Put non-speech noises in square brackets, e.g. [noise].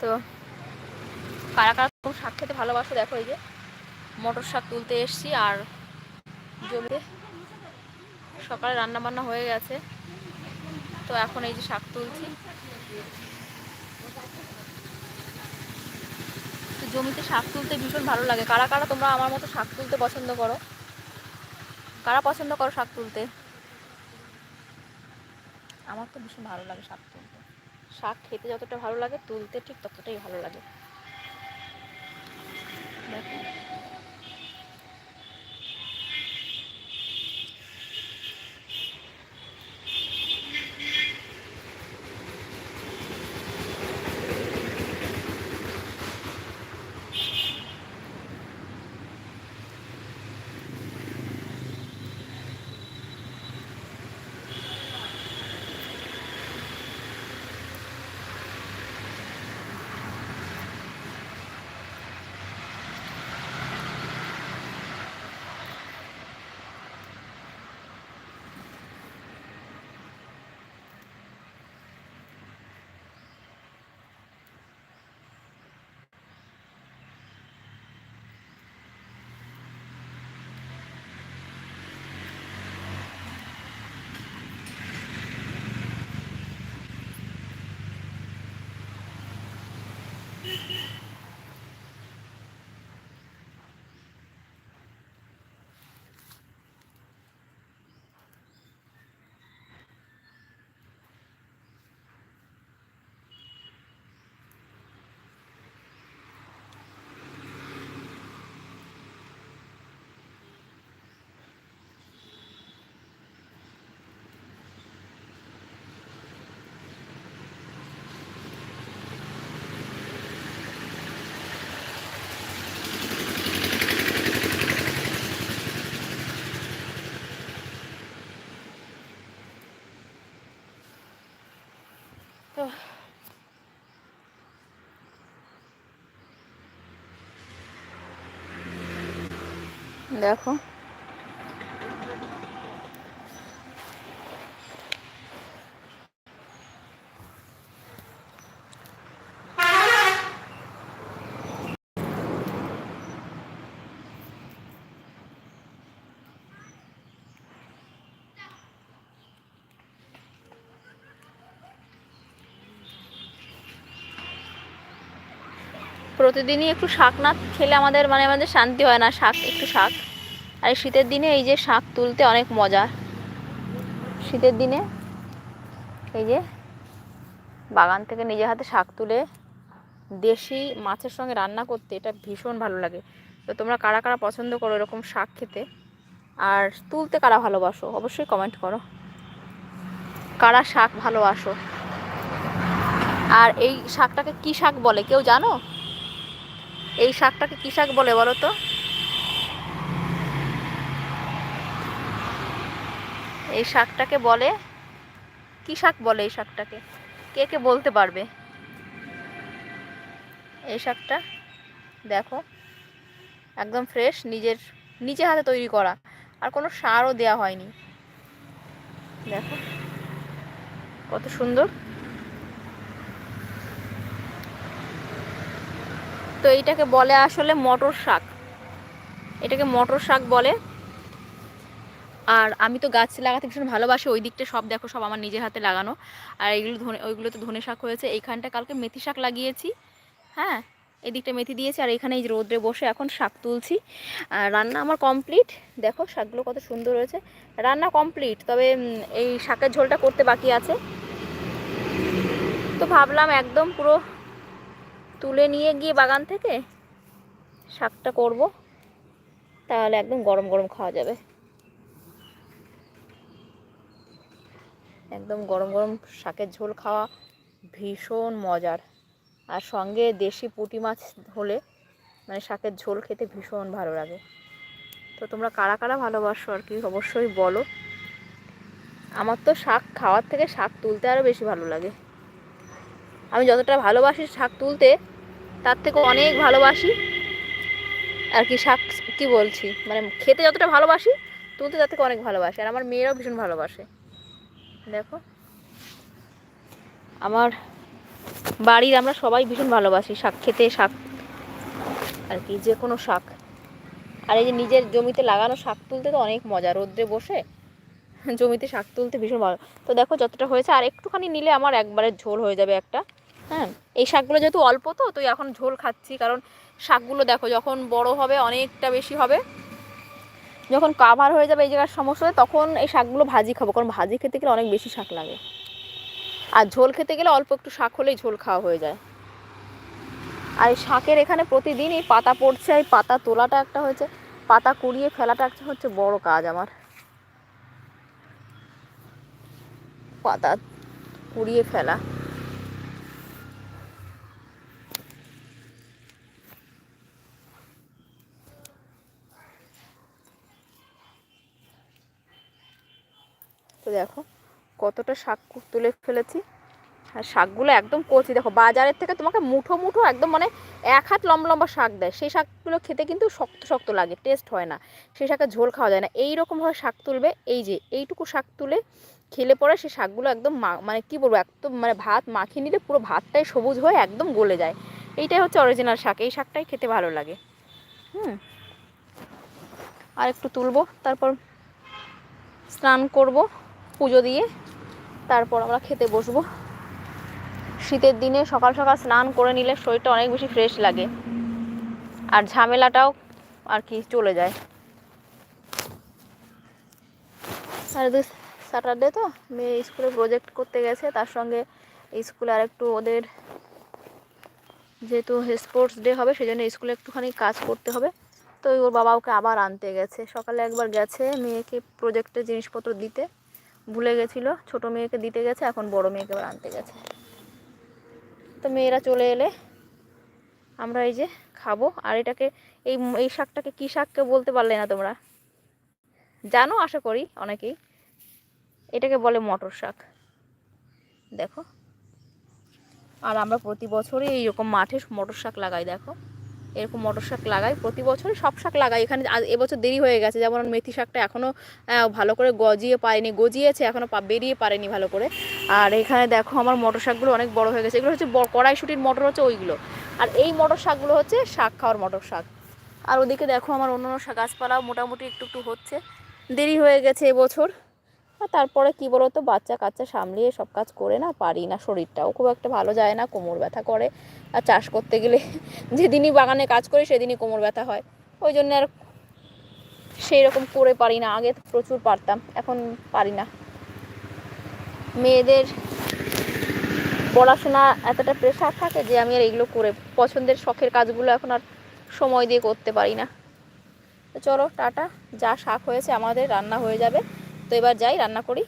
তো কারা কারা কোন শাক খেতে ভালোবাসো দেখো এই যে মটর শাক তুলতে এসছি আর জমিতে সকালে রান্না বান্না হয়ে গেছে। তো এখন এই যে শাক তুলছি। জমিতে শাক তুলতে ভীষণ ভালো লাগে। কারা কারা তোমরা আমার মতো শাক তুলতে পছন্দ করো? কারা পছন্দ করো শাক তুলতে? আমার তো ভীষণ ভালো লাগে শাক তুলতে। শাক খেতে যতটা ভালো লাগে তুলতে ঠিক ততটাই ভালো লাগে। দেখো। দেখো প্রতিদিনই একটু শাক না খেলে আমাদের মানে আমাদের শান্তি হয় না, শাক, একটু শাক। আর শীতের দিনে এই যে শাক তুলতে অনেক মজা। শীতের দিনে এই যে বাগান থেকে নিজে হাতে শাক তুলে দেশি মাছের সঙ্গে রান্না করতে এটা ভীষণ ভালো লাগে। তো তোমরা কারা কারা পছন্দ করো এরকম শাক খেতে? আর তুলতে কারা ভালোবাসো? অবশ্যই কমেন্ট করো। কারা শাক ভালোবাসো? আর এই শাকটাকে কি শাক বলে, কেউ জানো? এই শাকটাকে কি শাক বলে বলো তো? এই শাকটাকে বলে, কি শাক বলে এই শাকটাকে? কে কে বলতে পারবে? এই শাকটা দেখো, একদম ফ্রেশ নিজের, নিজে হাতে তৈরি করা। আর কোনো সারও দেওয়া হয়নি। দেখো, কত সুন্দর। তো এইটাকে বলে আসলে মটর শাক। এটাকে মটর শাক বলে। আর আমি তো গাছ লাগাতে ভীষণ ভালোবাসি, ওই দিকটা সব দেখো, সব আমার নিজের হাতে লাগানো। আর এইগুলো ধনে, ওইগুলোতে ধনে শাক হয়েছে। এইখানটা কালকে মেথি শাক লাগিয়েছি। হ্যাঁ এদিকটা মেথি দিয়েছি, আর এখানে এই রোদ্রে বসে এখন শাক তুলছি। আর রান্না আমার কমপ্লিট। দেখো, শাকগুলো কত সুন্দর হয়েছে। রান্না কমপ্লিট, তবে এই শাকের ঝোলটা করতে বাকি আছে। তো ভাবলাম একদম পুরো তুলে নিয়ে গিয়ে বাগান থেকে শাকটা করব, তাহলে একদম গরম গরম খাওয়া যাবে। একদম গরম গরম শাকের ঝোল খাওয়া ভীষণ মজার। আর সঙ্গে দেশি পুঁটি মাছ হলে মানে শাকের ঝোল খেতে ভীষণ ভালো লাগে। তো তোমরা কারা কারা ভালোবাসো আর কি অবশ্যই বলো। আমার তো শাক খাওয়ার থেকে শাক তুলতে আরও বেশি ভালো লাগে। আমি যতটা ভালোবাসি শাক তুলতে তার থেকে অনেক ভালোবাসি। আর কি শাক কি বলছি মানে খেতে যতটা ভালোবাসি, তুলতে তার থেকে অনেক ভালোবাসি। আর আমার মেয়েরাও ভীষণ ভালোবাসে। দেখো। আমার বাড়ির আমরা সবাই ভীষণ ভালোবাসি, শাক খেতে শাক, আর কি, যে কোনো শাক। আর এই যে নিজের জমিতে লাগানো শাক তুলতে তো অনেক মজা, রোদ্রে বসে জমিতে শাক তুলতে ভীষণ ভালো। তো দেখো যতটা হয়েছে, আর একটুখানি নিলে আমার একবারে ঝোল হয়ে যাবে একটা। হ্যাঁ এই শাকগুলো যেহেতু অল্প তো তো এখন ঝোল খাচ্ছি। কারণ শাকগুলো দেখো, যখন বড় হবে অনেকটা বেশি হবে। যখন কাভার হয়ে যাবে এই জায়গার সমস্যা তখন এই শাকগুলো ভাজি খাব। কারণ ভাজি খেতে গেলে অনেক বেশি শাক লাগে। আর ঝোল খেতে গেলে অল্প একটু শাক হলেই ঝোল খাওয়া হয়ে যায়। আর এই শাকের এখানে প্রতিদিন এই পাতা পড়ছে, এই পাতা তোলাটা একটা হয়েছে, পাতা কুড়িয়ে ফেলাটা একটা হচ্ছে বড় কাজ আমার। পাতা কুড়িয়ে ফেলা। তো দেখো কতটা শাক তুলে ফেলেছি। আর শাকগুলো একদম কচি। দেখো বাজারের থেকে তোমাকে মুঠো মুঠো একদম মানে এক হাত লম্বা লম্বা শাক দেয়। সেই শাকগুলো খেতে কিন্তু শক্ত শক্ত লাগে টেস্ট হয় না। সেই শাকের ঝোল খাওয়া যায় না। এই রকমভাবে শাক তুলবে, এই যে এইটুকু শাক তুলে খেলে পরে সেই শাকগুলো একদম মানে কি বলব, একদম মানে ভাত মাখিয়ে নিলে পুরো ভাতটাই সবুজ হয়ে একদম গলে যায়। এইটাই হচ্ছে অরিজিনাল শাক। এই শাকটাই খেতে ভালো লাগে। হুম। আর একটু তুলবো, তারপর স্নান করব। পুজো দিয়ে তারপর আমরা খেতে বসবো। শীতের দিনে সকাল সকাল স্নান করে নিলে শরীরটা অনেক বেশি ফ্রেশ লাগে। আর ঝামেলাটাও আর কি চলে যায়। আর স্যাটারডে তো মেয়ে স্কুলে প্রজেক্ট করতে গেছে, তার সঙ্গে স্কুলে আর একটু ওদের যেহেতু স্পোর্টস ডে হবে সেই জন্য স্কুলে একটুখানি কাজ করতে হবে। তো ওর বাবা ওকে আবার আনতে গেছে। সকালে একবার গেছে মেয়েকে প্রজেক্টের জিনিসপত্র দিতে। ভুলে গেছিল। ছোট মেয়েকে দিতে গেছে, এখন বড় মেয়েকে আনতে গেছে। তো মেয়েরা চলে এলে আমরা এই যে খাব। আর এটাকে, এই এই শাকটাকে কী শাককে বলতে পারলে না তোমরা? জানো, আশা করি অনেকেই। এটাকে বলে মটর শাক। দেখো। আর আমরা প্রতি বছরই এইরকম মাঠে মটর শাক লাগাই, দেখো। এরকম মটর শাক লাগাই। প্রতি বছর সব শাক লাগাই। এখানে এবছর দেরি হয়ে গেছে। যেমন মেথি শাকটা এখনও ভালো করে গজিয়ে পায়নি গজিয়েছে এখনও বেরিয়ে পারেনি ভালো করে। আর এখানে দেখো আমার মটর শাকগুলো অনেক বড় হয়ে গেছে। এগুলো হচ্ছে কড়াইশুটির মটর হচ্ছে ওইগুলো। আর এই মটর শাকগুলো হচ্ছে শাক খাওয়ার মটর শাক। আর ওদিকে দেখো আমার অন্য অন্য গাছপালাও মোটামুটি একটু একটু হচ্ছে। দেরি হয়ে গেছে এবছর। আর তারপরে কি বলো তো বাচ্চা কাচ্চা সামলিয়ে সব কাজ করে না, পারি না শরীরটাও। খুব একটা ভালো যায় না, কোমর ব্যথা করে। আর চাষ করতে গেলে [laughs] যেদিনই বাগানে কাজ করি সেদিনই কোমর ব্যথা হয়। ওই জন্য আর সেই রকম করে পারি না, আগে প্রচুর পারতাম, এখন পারি না। মেয়েদের পড়াশোনা এতটা প্রেশার থাকে যে আমি আর এইগুলো করে, পছন্দের শখের কাজগুলো এখন আর সময় দিয়ে করতে পারি না। চলো, টাটা। যা শাক হয়েছে আমাদের, রান্না হয়ে যাবে। তো এবার যাই রান্না করি।